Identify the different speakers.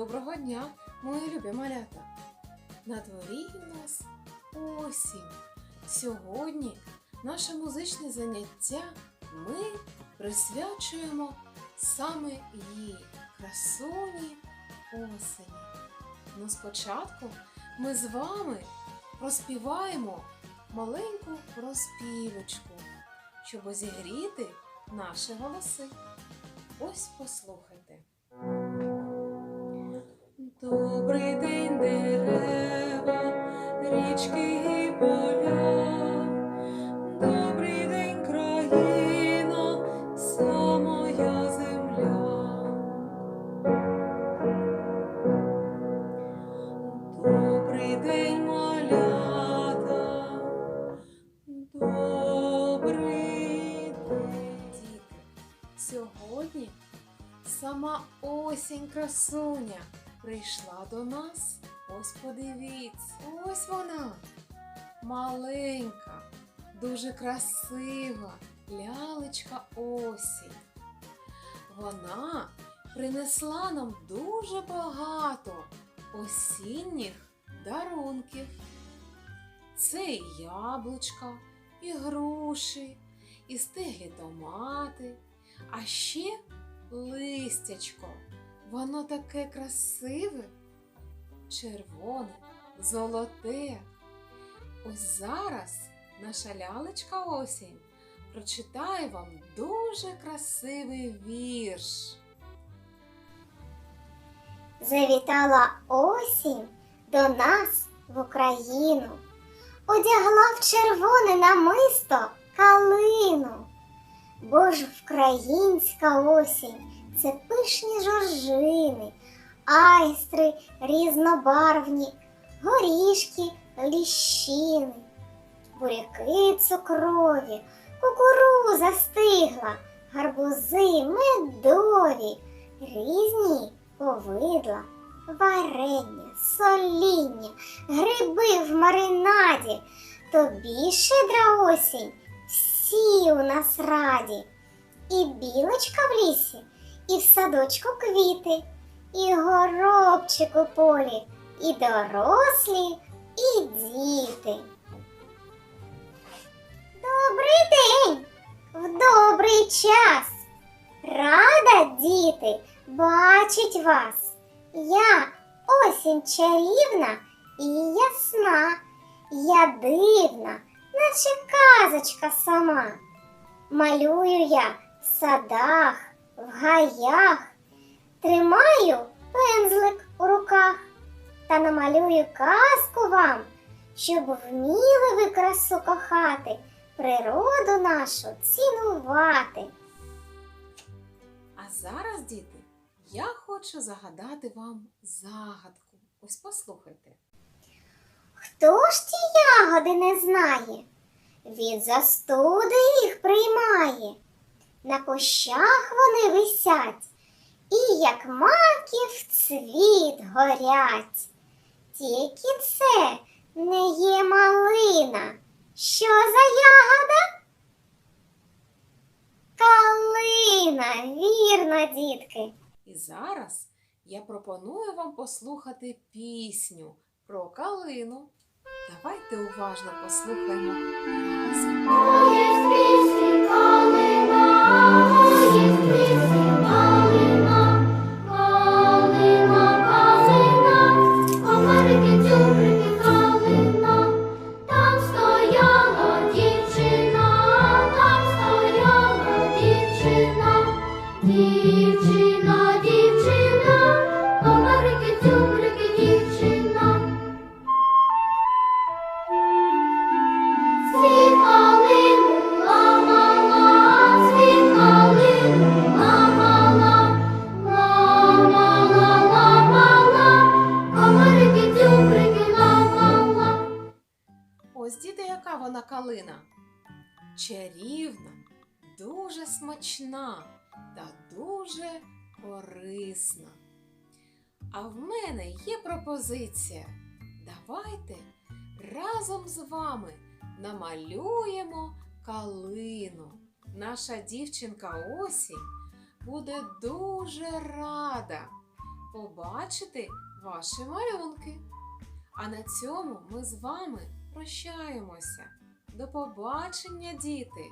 Speaker 1: Доброго дня, мої любі малята! На дворі у нас осінь. Сьогодні наше музичне заняття ми присвячуємо саме її красуні осені. Ну спочатку ми з вами розпіваємо маленьку розпівочку, щоб зігріти наші голоси. Ось послухайте. Добрий день, річки поля. Добрий день, країно, вся моя земля. Добрий день, малята. Сьогодні сама осінь красуня прийшла до нас. Ось подивіться, ось вона. Маленька, дуже красива лялечка осінь. Вона принесла нам дуже багато осінніх дарунків. Це і яблучка, і груші, і стиглі томати, а ще листячко. Воно таке красиве, червоне, золоте. Ось зараз наша лялечка осінь прочитає вам дуже красивий вірш.
Speaker 2: Завітала осінь до нас в Україну, одягла в червоне намисто калину. Бо ж вкраїнська осінь це пишні жоржини, айстри різнобарвні, горішки, ліщини, буряки цукрові, кукуруза стигла, гарбузи медові, різні повидла, варення, соління, гриби в маринаді. Тобі щедра осінь, всі у нас раді. І білочка в лісі, і в садочку квіти, і горобчик у полі, і дорослі, і діти. Добрий день! В добрий час! Рада, діти, бачить вас. Я осінь чарівна і ясна, я дивна, наче казочка сама. Малюю я в садах, в гаях, тримаю пензлик у руках та намалюю казку вам, щоб вміли ви красу кохати, природу нашу цінувати.
Speaker 1: А зараз, діти, я хочу загадати вам загадку. Ось послухайте.
Speaker 2: Хто ж ті ягоди не знає? Від застуди їх приймає. На кущах вони висять, і як маків цвіт горять. Тільки це не є малина. Що за ягода? Калина, вірно, дітки.
Speaker 1: І зараз я пропоную вам послухати пісню про калину. Давайте уважно послухаємо разом. Калина. Чарівна, дуже смачна та дуже корисна. А в мене є пропозиція. Давайте разом з вами намалюємо калину. Наша дівчинка осінь буде дуже рада побачити ваші малюнки. А на цьому ми з вами прощаємося. До побачення, діти!